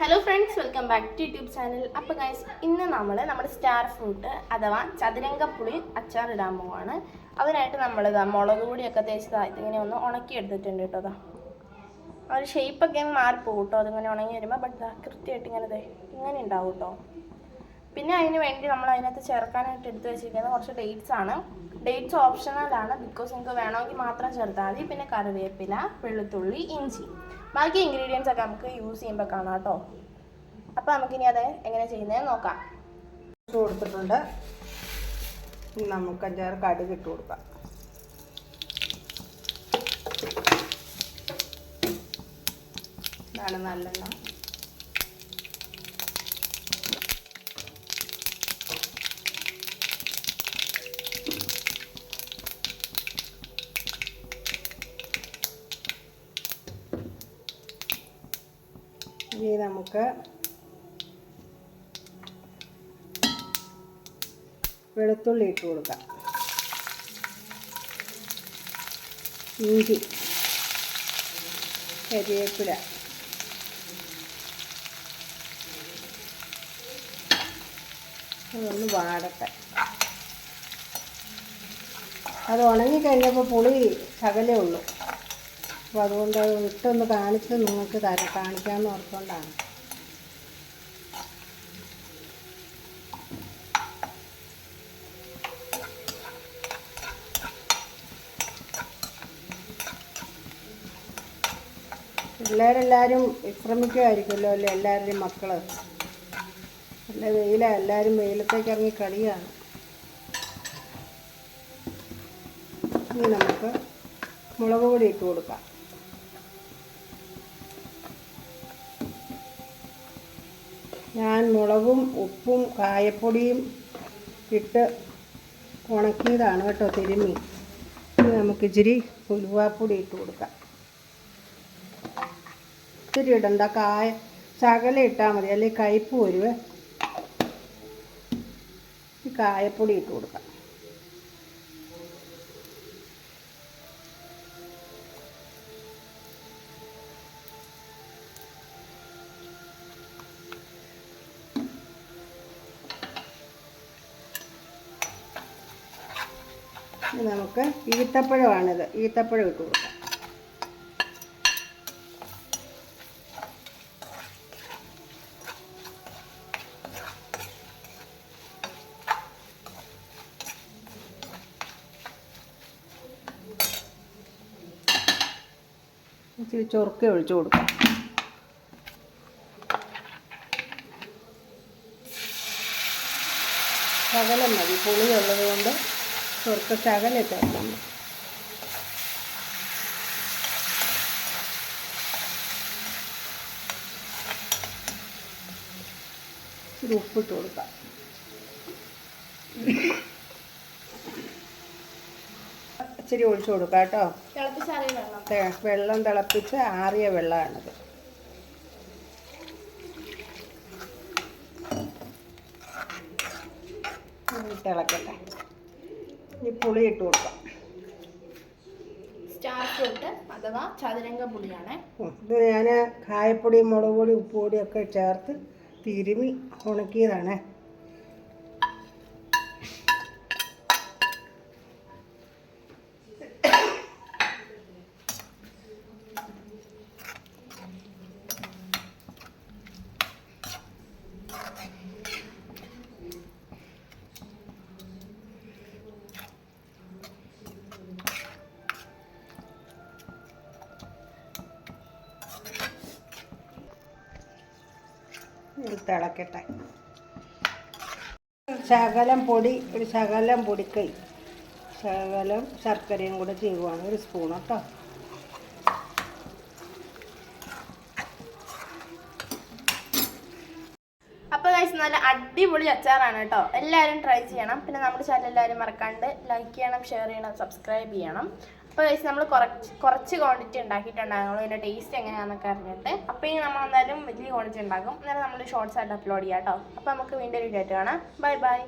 Hello friends welcome back to YouTube channel അപ്പോൾ guys ഇന്ന് നമ്മൾ നമ്മുടെ സ്റ്റാർ ഫ്രൂട്ട് അഥവാ ചതുരംഗപ്പുളി അച്ചാറിടാൻ പോവാണ്. അതിനായിട്ട് നമ്മൾ ഇതാ മുളക് പൊടിയൊക്കെ തേച്ചതാ. ഇതിങ്ങനെ ഒന്ന് ഉണക്കി എടുത്തിട്ടുണ്ട് കേട്ടോ അതാ ആ ഒരു ഷേപ്പൊക്കെ മാറിപ്പോകും കേട്ടോ അതിങ്ങനെ ഉണങ്ങി വരുമ്പോൾ ബട്ട് കൃത്യമായിട്ട് ഇങ്ങനെ ഇങ്ങനെ ഉണ്ടാവും കേട്ടോ പിന്നെ അതിന് വേണ്ടി നമ്മൾ അതിനകത്ത് ചേർക്കാനായിട്ട് എടുത്തു വെച്ചിരിക്കുന്നത് കുറച്ച് ഡേറ്റ്സ് ആണ്. ഡേറ്റ്സ് ഓപ്ഷണൽ ആണ്. ബിക്കോസ് നിങ്ങൾക്ക് വേണമെങ്കിൽ മാത്രം ചേർത്താൽ മതി. പിന്നെ കറിവേപ്പില വെളുത്തുള്ളി ഇഞ്ചി. ബാക്കി ഇൻഗ്രീഡിയൻസ് ഒക്കെ നമുക്ക് യൂസ് ചെയ്യുമ്പോൾ കാണാം കേട്ടോ. അപ്പോൾ നമുക്കിനി അത് എങ്ങനെ ചെയ്യുന്നത് നോക്കാം. ഇട്ട് കൊടുത്തിട്ടുണ്ട്. നമുക്ക് അഞ്ചാറ് കടുക് ഇട്ട് കൊടുക്കാം. ഇതാണ് നല്ലെണ്ണ. ഇനി നമുക്ക് വെളുത്തുള്ളി ഇട്ട് കൊടുക്കാം. ഇഞ്ചി കരിവേപ്പില അതൊന്ന് വാടട്ടെ. അത് ഉണങ്ങിക്കഴിഞ്ഞപ്പോൾ പുളി ശകലേ ഉള്ളൂ. അപ്പോൾ അതുകൊണ്ട് അത് ഇട്ടൊന്ന് കാണിച്ച് നിങ്ങൾക്ക് തരാം. കാണിക്കാമെന്ന് ഓർത്തുകൊണ്ടാണ്. പിള്ളേരെല്ലാവരും വിശ്രമിക്കുമായിരിക്കുമല്ലോ അല്ലേ എല്ലാവരുടെയും മക്കൾ നല്ല വെയിലാണ് എല്ലാവരും വെയിലത്തേക്ക് ഇറങ്ങി കളിയാണ്. ഇനി നമുക്ക് മുളക് പൊടി ഇട്ട് കൊടുക്കാം. ഞാൻ മുളകും ഉപ്പും കായപ്പൊടിയും ഇട്ട് ഉണക്കിയതാണ് കേട്ടോ തിരുമ്മി ഇനി നമുക്ക് ഇച്ചിരി ഉലുവാപ്പൊടി ഇട്ട് കൊടുക്കാം. ഇത്തിരി ഇടണ്ട. കായ ശകല ഇട്ടാൽ മതി. അല്ലെങ്കിൽ കയ്പ്പ് വരുവേ. കായപ്പൊടി ഇട്ട് കൊടുക്കാം. ഇനി നമുക്ക് ഈത്തപ്പഴമാണിത്. ഈത്തപ്പഴം ഇട്ട് കൊടുക്കാം. ഇച്ചിരി ചൊറുക്ക ഒഴിച്ചു കൊടുക്കാം. ശകലം മതി. പുളിയുള്ളത് കൊണ്ട് ചൊറുക്ക ശകലം ചേർക്കാം ഇച്ചിരി ഉപ്പിട്ട് കൊടുക്കാം. ഇച്ചിരി ഒഴിച്ചു കൊടുക്കാം കേട്ടോ. വെള്ളം തിളപ്പിച്ച് ആറിയ വെള്ളമാണിത്. തിളക്കട്ടെ. ഇനി പുളി ഇട്ട് കൊടുക്കാം. സ്റ്റാർ ഫ്രൂട്ട് അഥവാ ചതുരംഗ പുളിയാണ്. ഇത് ഞാൻ കായപ്പൊടി മുളക് പൊടി ഉപ്പ് പൊടിയൊക്കെ ചേർത്ത് തിരുമി ഉണക്കിയതാണ്. തിളക്കട്ടെ. ശകലം പൊടി ഒരു ശകലം പൊടിക്കൈ. ശകലം ശർക്കരയും കൂടെ ചെയ്യുവാണ് ഒരു സ്പൂൺ കേട്ടോ. അപ്പോൾ കഴിച്ച് നല്ല അടിപൊളി അച്ചാറാണ് കേട്ടോ. എല്ലാവരും ട്രൈ ചെയ്യണം. പിന്നെ നമ്മുടെ ചാനൽ എല്ലാവരും മറക്കാണ്ട് ലൈക്ക് ചെയ്യണം ഷെയർ ചെയ്യണം സബ്സ്ക്രൈബ് ചെയ്യണം. അപ്പോൾ ഗൈസ് നമ്മൾ കുറച്ച് കുറച്ച് ക്വാണ്ടിറ്റി ഉണ്ടാക്കിയിട്ടുണ്ടാകും ഇതിന്റെ ടേസ്റ്റ് എങ്ങനെയാണെന്നൊക്കെ അറിഞ്ഞിട്ട്. അപ്പോൾ ഇനി നമ്മൾ എന്തായാലും വലിയ ക്വാണ്ടിറ്റി ഉണ്ടാക്കും. അന്നേരം നമ്മൾ ഷോർട്സ് ആയിട്ട് അപ്ലോഡ് ചെയ്യാം കേട്ടോ അപ്പോൾ നമുക്ക് വീണ്ടും വീഡിയോ ആയിട്ട് കാണാം. Bye bye